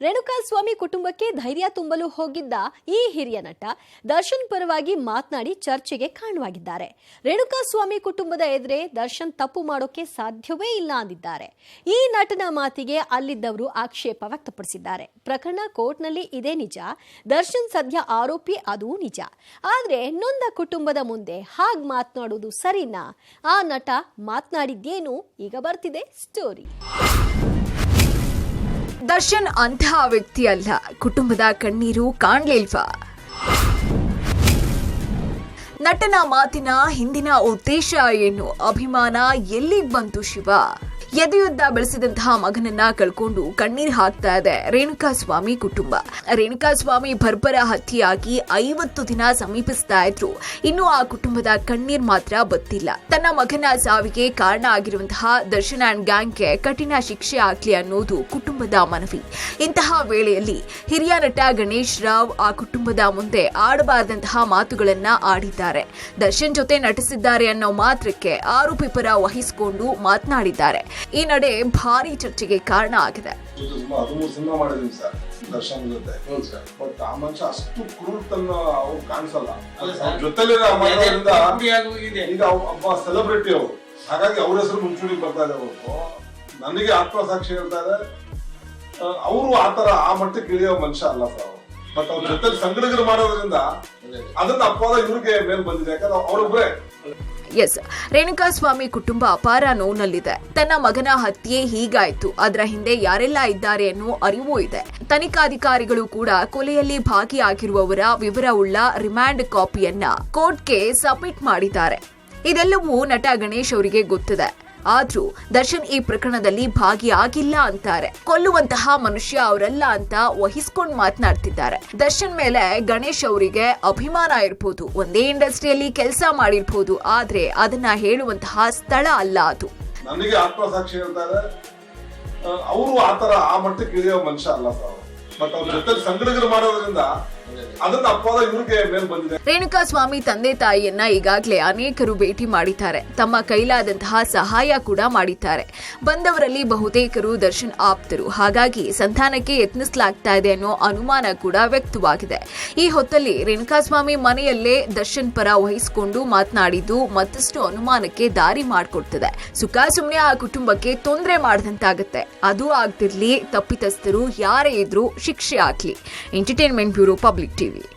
ರೇಣುಕಾಸ್ವಾಮಿ ಕುಟುಂಬಕ್ಕೆ ಧೈರ್ಯ ತುಂಬಲು ಹೋಗಿದ್ದ ಈ ಹಿರಿಯ ನಟ ದರ್ಶನ್ ಪರವಾಗಿ ಮಾತನಾಡಿ ಚರ್ಚೆಗೆ ಕಾಣವಾಗಿದ್ದಾರೆ ರೇಣುಕಾ ಸ್ವಾಮಿ ಕುಟುಂಬದ ಎದುರೇ ದರ್ಶನ್ ತಪ್ಪು ಮಾಡೋಕೆ ಸಾಧ್ಯವೇ ಇಲ್ಲ ಅಂದಿದ್ದಾರೆ. ಈ ನಟನ ಮಾತಿಗೆ ಅಲ್ಲಿದ್ದವರು ಆಕ್ಷೇಪ ವ್ಯಕ್ತಪಡಿಸಿದ್ದಾರೆ. ಪ್ರಕರಣ ಕೋರ್ಟ್ನಲ್ಲಿ ಇದೇ ನಿಜ. ದರ್ಶನ್ ಸದ್ಯ ಆರೋಪಿ ಅದೂ ನಿಜ. ಆದರೆ ನೊಂದ ಕುಟುಂಬದ ಮುಂದೆ ಹಾಗ್ ಮಾತನಾಡುವುದು ಸರಿನಾ? ಆ ನಟ ಮಾತನಾಡಿದ್ದೇನು? ಈಗ ಬರ್ತಿದೆ ಸ್ಟೋರಿ. ದರ್ಶನ್ ಅಂತಹ ವ್ಯಕ್ತಿ ಅಲ್ಲ ಕುಟುಂಬದ ಕಣ್ಣೀರು ಕಾಣ್ಲಿಲ್ವಾ? ನಟನ ಮಾತಿನ ಹಿಂದಿನ ಉದ್ದೇಶ ಏನು? ಅಭಿಮಾನ ಎಲ್ಲಿಗೆ ಬಂತು ಶಿವ? ಎದೆಯುದ್ದ ಬೆಳೆಸಿದಂತಹ ಮಗನನ್ನ ಕಳ್ಕೊಂಡು ಕಣ್ಣೀರ್ ಹಾಕ್ತಾ ಇದೆ ರೇಣುಕಾಸ್ವಾಮಿ ಕುಟುಂಬ. ರೇಣುಕಾಸ್ವಾಮಿ ಬರ್ಬರ ಹತ್ಯೆಯಾಗಿ ಐವತ್ತು ದಿನ ಸಮೀಪಿಸ್ತಾ ಇದ್ರು. ಇನ್ನು ಆ ಕುಟುಂಬದ ಕಣ್ಣೀರ್ ಮಾತ್ರ ಬತ್ತಿಲ್ಲ. ತನ್ನ ಮಗನ ಸಾವಿಗೆ ಕಾರಣ ಆಗಿರುವಂತಹ ದರ್ಶನ್ ಅಂಡ್ ಗ್ಯಾಂಗ್ಗೆ ಕಠಿಣ ಶಿಕ್ಷೆ ಆಗ್ಲಿ ಅನ್ನೋದು ಕುಟುಂಬದ ಮನವಿ. ಇಂತಹ ವೇಳೆಯಲ್ಲಿ ಹಿರಿಯ ನಟ ಗಣೇಶ್ ರಾವ್ ಆ ಕುಟುಂಬದ ಮುಂದೆ ಆಡಬಾರದಂತಹ ಮಾತುಗಳನ್ನ ಆಡಿದ್ದಾರೆ. ದರ್ಶನ್ ಜೊತೆ ನಟಿಸಿದ್ದಾರೆ ಅನ್ನೋ ಮಾತ್ರಕ್ಕೆ ಆರೋಪಿ ಪರ ವಹಿಸಿಕೊಂಡು ಮಾತನಾಡಿದ್ದಾರೆ. ಈ ನಡೆ ಭಾರಿ ಚರ್ಚೆಗೆ ಕಾರಣ ಆಗಿದೆ. ಇದು ಸುಮಾರು ಹದಿಮೂರು ಸಿನಿಮಾ ಮಾಡಿದೀವಿ ಸರ್ ದರ್ಶನ್ ಜೊತೆ. ಸರ್. ಬಟ್ ಆ ಮನುಷ್ಯ ಅಷ್ಟು ಕ್ರೂರತನ ಅವ್ರು ಕಾಣಿಸಲ್ಲ. ಜೊತೆಲಿ ಈಗ ಅವ್- ಒಬ್ಬ ಸೆಲೆಬ್ರಿಟಿ ಅವರು. ಹಾಗಾಗಿ ಅವ್ರ ಹೆಸರು ಮುಂಚೂಣಿಗೆ ಬರ್ತಾ ಇದೆ ಹೊರತು. ನನಗೆ ಆತ್ಮಸಾಕ್ಷಿ ಹೇಳ್ತಾರೆ ಅವರು ಅವರು ಆತರ ಆ ಮಟ್ಟಕ್ಕೆ ಇಳಿಯೋ ಮನುಷ್ಯ ಅಲ್ಲ ಸರ್ ಬಟ್ ಅವ್ರ ಜೊತೆ ಸಂಗಡಿಗರು ಮಾಡೋದ್ರಿಂದ ಅದನ್ನ ಅಪವಾದ ಇವ್ರಿಗೆ ಮೇಲ್ ಬಂದಿದೆ. ಯಾಕಂದ್ರೆ ಅವರೊಬ್ಬರೇ ಎಸ್ ರೇಣುಕಾಸ್ವಾಮಿ ಕುಟುಂಬ ಅಪಾರ ನೋವಿನಲ್ಲಿದೆ. ತನ್ನ ಮಗನ ಹತ್ಯೆ ಹೀಗಾಯ್ತು. ಅದರ ಹಿಂದೆ ಯಾರೆಲ್ಲ ಇದ್ದಾರೆ ಅನ್ನೋ ಅರಿವು ಇದೆ. ತನಿಖಾಧಿಕಾರಿಗಳು ಕೂಡ ಕೊಲೆಯಲ್ಲಿ ಭಾಗಿಯಾಗಿರುವವರ ವಿವರವುಳ್ಳ ರಿಮ್ಯಾಂಡ್ ಕಾಪಿಯನ್ನ ಕೋರ್ಟ್ಗೆ ಸಬ್ಮಿಟ್ ಮಾಡಿದ್ದಾರೆ. ಇದೆಲ್ಲವೂ ನಟ ಗಣೇಶ್ ಅವರಿಗೆ ಗೊತ್ತಿದೆ. ಆದ್ರೂ ದರ್ಶನ್ ಈ ಪ್ರಕರಣದಲ್ಲಿ ಭಾಗಿಯಾಗಿಲ್ಲ ಅಂತಾರೆ. ಕೊಲ್ಲುವಂತಹ ಮನುಷ್ಯ ಅವರಲ್ಲ ಅಂತ ವಹಿಸ್ಕೊಂಡ್ ಮಾತನಾಡ್ತಿದ್ದಾರೆ. ದರ್ಶನ್ ಮೇಲೆ ಗಣೇಶ್ ಅವರಿಗೆ ಅಭಿಮಾನ ಇರ್ಬೋದು. ಒಂದೇ ಇಂಡಸ್ಟ್ರಿಯಲ್ಲಿ ಕೆಲಸ ಮಾಡಿರ್ಬೋದು. ಆದ್ರೆ ಅದನ್ನ ಹೇಳುವಂತಹ ಸ್ಥಳ ಅಲ್ಲ ಅದು. ನನಗೆ ಆತ್ಮಸಾಕ್ಷಿ ಹೇಳ್ತಾರೆ ಅವರು ಆತರ ಆ ಮಟ್ಟಕ್ಕೆ ಇಳಿಯೋ ಮನುಷ್ಯ ಅಲ್ಲ ಸರ್ ಬಟ್ ಅವ್ರ ಜೊತೆ ಸಂಗಡಿಗರು ಮಾಡೋದ್ರಿಂದ ಅದನ್ನ ಸ್ವಾಮಿ ತಂದೆ ತಾಯಿಯನ್ನ ಈಗಾಗಲೇ ಅನೇಕರು ಭೇಟಿ ಮಾಡಿದ್ದಾರೆ. ತಮ್ಮ ಕೈಲಾದಂತಹ ಸಹಾಯ ಕೂಡ ಮಾಡಿದ್ದಾರೆ. ಬಂದವರಲ್ಲಿ ಬಹುತೇಕರು ದರ್ಶನ್ ಆಪ್ತರು. ಹಾಗಾಗಿ ಸಂತಾನಕ್ಕೆ ಯತ್ನಿಸಲಾಗ್ತಾ ಇದೆ ಅನ್ನೋ ಅನುಮಾನ ಕೂಡ ವ್ಯಕ್ತವಾಗಿದೆ. ಈ ಹೊತ್ತಲ್ಲಿ ರೇಣುಕಾ ಸ್ವಾಮಿ ಮನೆಯಲ್ಲೇ ದರ್ಶನ್ ಪರ ವಹಿಸಿಕೊಂಡು ಮಾತನಾಡಿದ್ದು ಮತ್ತಷ್ಟು ಅನುಮಾನಕ್ಕೆ ದಾರಿ ಮಾಡಿಕೊಡ್ತದೆ. ಸುಖ ಸುಮ್ಮನೆ ಆ ಕುಟುಂಬಕ್ಕೆ ತೊಂದರೆ ಮಾಡಿದಂತಾಗುತ್ತೆ. ಅದು ಆಗ್ತಿರ್ಲಿ, ತಪ್ಪಿತಸ್ಥರು ಯಾರೇ ಇದ್ರೂ ಶಿಕ್ಷೆ ಆಗ್ಲಿ. Entertainment bureau Public TV TV